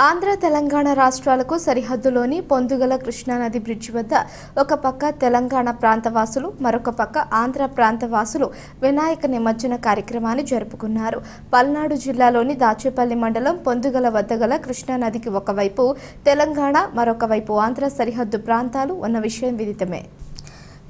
ఆంధ్ర తెలంగాణ రాష్ట్రాలకు సరిహద్దులోని పొందుగల కృష్ణానది బ్రిడ్జ్ వద్ద ఒక పక్క తెలంగాణ ప్రాంతవాసులు మరొక పక్క ఆంధ్ర ప్రాంతవాసులు వినాయక నిమజ్జన కార్యక్రమాన్ని జరుపుకున్నారు. పల్నాడు జిల్లాలోని దాచేపల్లి మండలం పొందుగల వద్ద గల కృష్ణానదికి ఒకవైపు తెలంగాణ మరొక వైపు ఆంధ్ర సరిహద్దు ప్రాంతాలు ఉన్న విషయం విదితమే.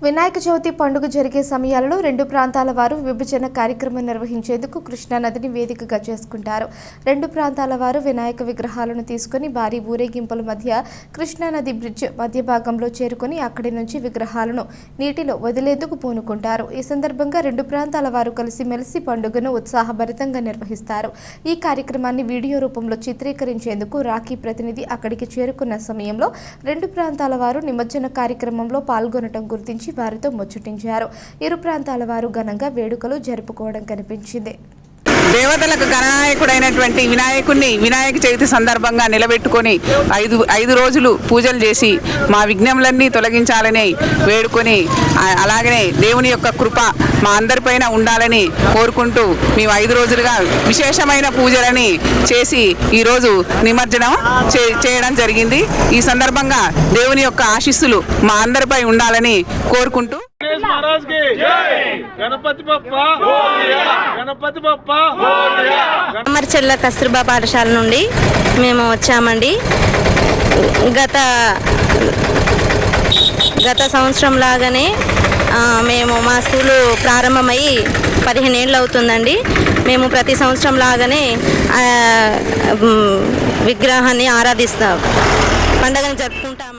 వినాయక చవితి పండుగ జరిగే సమయాలలో రెండు ప్రాంతాల వారు విభజన కార్యక్రమం నిర్వహించేందుకు కృష్ణానదిని వేదికగా చేసుకుంటారు. రెండు ప్రాంతాల వారు వినాయక విగ్రహాలను తీసుకుని భారీ ఊరేగింపుల మధ్య కృష్ణానది బ్రిడ్జ్ మధ్య భాగంలో చేరుకుని అక్కడి నుంచి విగ్రహాలను నీటిలో వదిలేందుకు పూనుకుంటారు. ఈ సందర్భంగా రెండు ప్రాంతాల వారు కలిసిమెలిసి పండుగను ఉత్సాహభరితంగా నిర్వహిస్తారు. ఈ కార్యక్రమాన్ని వీడియో రూపంలో చిత్రీకరించేందుకు రాఖీ ప్రతినిధి అక్కడికి చేరుకున్న సమయంలో రెండు ప్రాంతాల వారు నిమజ్జన కార్యక్రమంలో పాల్గొనటం గుర్తించి వారితో ముచ్చటించారు. ఇరు ప్రాంతాల వారు ఘనంగా వేడుకలు జరుపుకోవడం కనిపించింది. దేవతలకు గణనాయకుడైనటువంటి వినాయకుడిని వినాయక చవితి సందర్భంగా నిలబెట్టుకొని ఐదు ఐదు రోజులు పూజలు చేసి మా విఘ్నములన్నీ తొలగించాలని వేడుకొని అలాగనే దేవుని యొక్క కృప మా అందరిపైన ఉండాలని కోరుకుంటూ మేము ఐదు రోజులుగా విశేషమైన పూజలని చేసి ఈరోజు నిమజ్జనం చేయడం జరిగింది. ఈ సందర్భంగా దేవుని యొక్క ఆశీస్సులు మా అందరిపై ఉండాలని కోరుకుంటూ గణపతి బప్ప. అమర్చెల్ల కస్తూర్బా పాఠశాల నుండి మేము వచ్చామండి. గత గత సంవత్సరం లాగానే మేము మా స్కూలు ప్రారంభమై పదిహేను ఏళ్ళు అవుతుందండి. మేము ప్రతి సంవత్సరం లాగానే విగ్రహాన్ని ఆరాధిస్తాం. పండగను జరుపుకుంటాం.